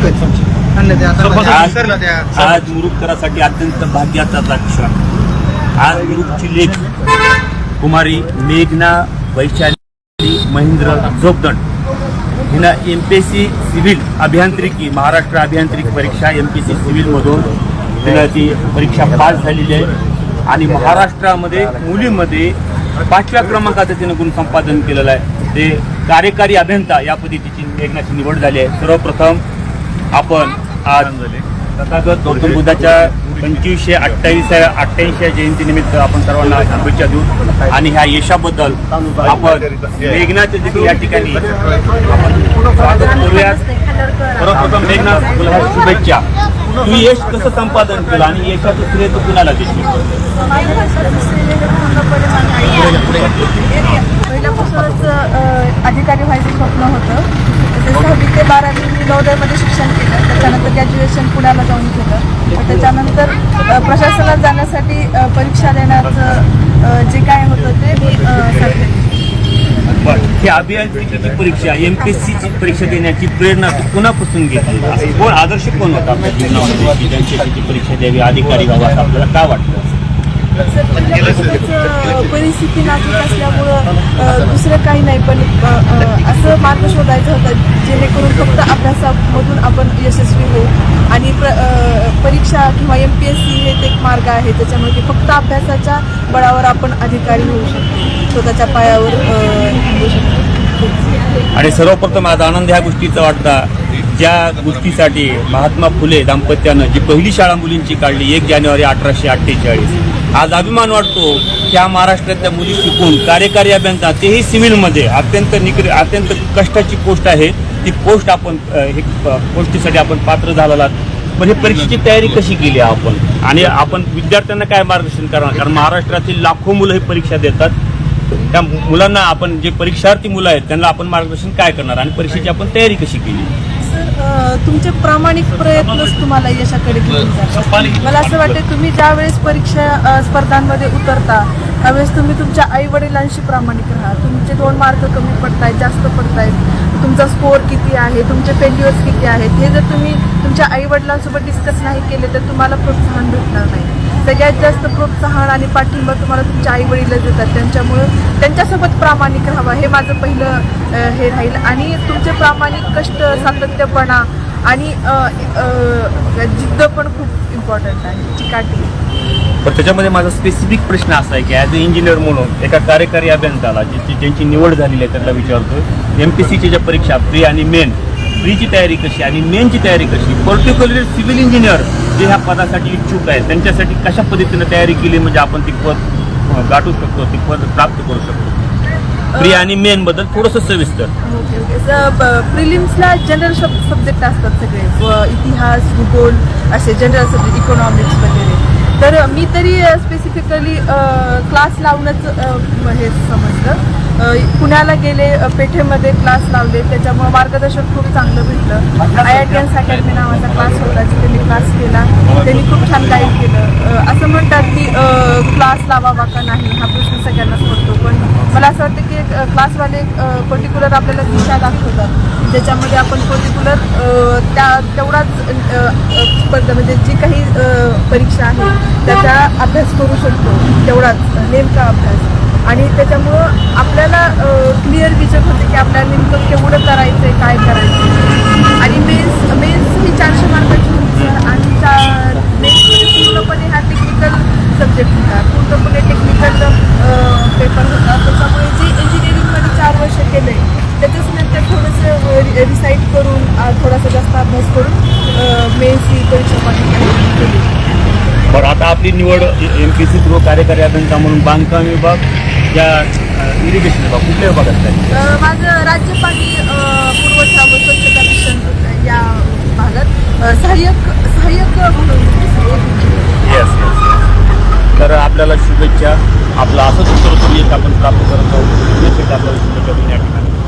आज आज मुरुडकरासाठी अत्यंत भाग्याचा क्षण आज मुरुडची लेख. कुमारी मेघना वैशाली महेंद्र जोगदंड हिनं M P S C civil अभियांत्रिकी महाराष्ट्र अभियांत्रिकी परीक्षा एम पी सी सिव्हिलमधून तिनं ती परीक्षा पास झालेली आहे. आणि महाराष्ट्रामध्ये मुलीमध्ये पाचव्या क्रमांकाचं तिनं गुण संपादन केलेलं आहे. ते कार्यकारी अभियंता या पद्धतीची मेघनाची निवड झाली आहे. सर्वप्रथम आपण आज तथागत गौतम बुद्धाच्या पंचवीसशे अठ्ठावीस अठ्ठ्याऐंशी जयंतीनिमित्त आपण सर्वांना शुभेच्छा देऊ. आणि ह्या यशाबद्दल आपण मेघनाचे देखील या ठिकाणी आपण स्वागत करूयात. सर्वप्रथम मेघनाथ तुला ह्या शुभेच्छा. तू यश कसं संपादन केलं आणि यशाचं श्रेय तू कुणाला देशील? पहिल्यापासूनच अधिकारी व्हायचं स्वप्न होतं. सहावी ते बारावी मी नवोदयमध्ये त्यानंतर त्याच्यानंतर ग्रॅज्युएशन पुण्याला जाऊन केलं त्याच्यानंतर प्रशासनात जाण्यासाठी परीक्षा देण्याचं जे काय होतं ते मी बरं ही अभियांत्रिकीची परीक्षा एम पी एस सीची परीक्षा देण्याची प्रेरणा तू कुणापासून घेतली? असं कोण आदर्श कोण होता आपल्या जीवनामध्ये की परीक्षा द्यावी अधिकारी बाबा आपल्याला काय वाटतं परिस्थिती नाजूक असल्यामुळं दुसरं काही नाही पण असं मार्ग शोधायचं होतं जेणेकरून फक्त अभ्यासामधून आपण यशस्वी होऊ. आणि प्र परीक्षा किंवा एम पी एस सी हे एक मार्ग आहे त्याच्यामध्ये फक्त अभ्यासाच्या बळावर आपण अधिकारी होऊ शकतो. स्वतःच्या पायावर अ, होऊ शकतो. आणि सर्वप्रथम आज आनंद ह्या गोष्टीचा वाटता ज्या गोष्टीसाठी महात्मा फुले दाम्पत्यानं जी पहिली शाळा मुलींची काढली एक जानेवारी अठराशे अठ्ठेचाळीस. आज अभिमान वाटतो की ह्या महाराष्ट्रातल्या मुली शिकून कार्यकारी अभियंता तेही सिव्हिलमध्ये अत्यंत निकड अत्यंत कष्टाची पोस्ट आहे. ती पोस्ट आपण हे पोस्टीसाठी आपण पात्र झालेला पण हे परीक्षेची तयारी कशी केली आपण? आणि आपण विद्यार्थ्यांना काय मार्गदर्शन करणार? कारण महाराष्ट्रातील लाखो मुलं ही परीक्षा देतात. त्या मुलांना आपण जे परीक्षार्थी मुलं आहेत त्यांना आपण मार्गदर्शन काय करणार? आणि परीक्षेची आपण तयारी कशी केली? तुमचे प्रामाणिक प्रयत्नच तुम्हाला यशाकडे घेऊन जातात. मला असं वाटतं तुम्ही ज्या वेळेस परीक्षा स्पर्धांमध्ये उतरता त्यावेळेस तुम्ही तुमच्या आई वडिलांशी प्रामाणिक राहा. तुमचे दोन मार्क कमी पडतायत जास्त पडतायत. तुमचा स्कोअर किती आहे? तुमचे फेल्युअर्स किती आहेत? हे जर तुम्ही तुमच्या आई वडिलांसोबत डिस्कस नाही केले तर तुम्हाला प्रोत्साहन भेटणार नाही. सगळ्यात जास्त प्रोत्साहन आणि पाठिंबा तुम्हाला तुमच्या आई वडीलच देतात. त्यांच्यामुळं त्यांच्यासोबत प्रामाणिक राहावा. हे माझं पहिलं हे राहील. आणि तुमचे प्रामाणिक कष्ट सातत्यपणा आणि जिद्द पण खूप इम्पॉर्टंट आहे. चिकाटी. पण त्याच्यामध्ये माझा स्पेसिफिक प्रश्न असा आहे की ॲज अ इंजिनियर म्हणून एका कार्यकारी अभियंताला ज्याची ज्यांची निवड झालेली आहे त्यांना विचारतो एम पी सीच्या ज्या परीक्षा प्री आणि मेन प्रीची तयारी कशी आणि मेनची तयारी कशी? पर्टिक्युलरली सिव्हिल इंजिनियर जे ह्या पदासाठी इच्छुक आहेत त्यांच्यासाठी कशा पद्धतीने तयारी केली म्हणजे आपण ती पद गाठू शकतो ती पद प्राप्त करू शकतो. प्री आणि मेन बद्दल थोडंसं सविस्तर. प्रिलिम्सला जनरल सब्जेक्ट असतात सगळे. इतिहास भूगोल असे जनरल सब्जेक्ट इकॉनॉमिक्स वगैरे. तर मी तरी स्पेसिफिकली क्लास लावणंच हे समजलं. पुण्याला गेले पेठेमध्ये क्लास लावले त्याच्यामुळे मार्गदर्शन खूप चांगलं भेटलं. आय आय टी एन्स अकॅडमी नावाचा क्लास होता जिथे मी क्लास केला. त्यांनी खूप छान गाईड केलं. असं म्हणतात की क्लास लावावा का नाही हा प्रश्न सगळ्यांनाच पडतो. पण मला असं वाटतं की एक क्लासवाले पर्टिक्युलर आपल्याला दिशा दाखवतात. ज्याच्यामध्ये आपण पर्टिक्युलर त्या तेवढाच स्पर्धा म्हणजे जी काही परीक्षा आहे त्याचा अभ्यास करू शकतो. तेवढाच नेमका अभ्यास. आणि त्याच्यामुळं आपल्याला क्लिअर विजन होते की आपल्याला नेमकं केवढं करायचं आहे काय करायचं आहे. आणि मेन्स मेन्स ही चारशे मार्काची होती आणि आणि मेन्समध्ये पूर्णपणे हा टेक्निकल सब्जेक्ट होता. पूर्णपणे टेक्निकल पेपर होता. त्याच्यामुळे जे इंजिनिअरिंगमध्ये चार वर्ष केले त्याच्याच नंतर थोडंसं रिसाईट करून थोडासा जास्त अभ्यास करून मे ही परीक्षा पाठी केली बरं आता आपली निवड एम पी सी थ्रू कार्यकारी अभियंता म्हणून बांधकाम विभाग या इरिगेशन विभाग कुठल्या विभागात अ, माझं राज्य पाणी पुरवठा व स्वच्छता मिशन या भागात सहाय्यक सहाय्यक म्हणून येस येस तर आपल्याला शुभेच्छा. आपलं असंच उत्तर आपण प्राप्त करत आहोत. आपल्याला शुभेच्छा या ठिकाणी.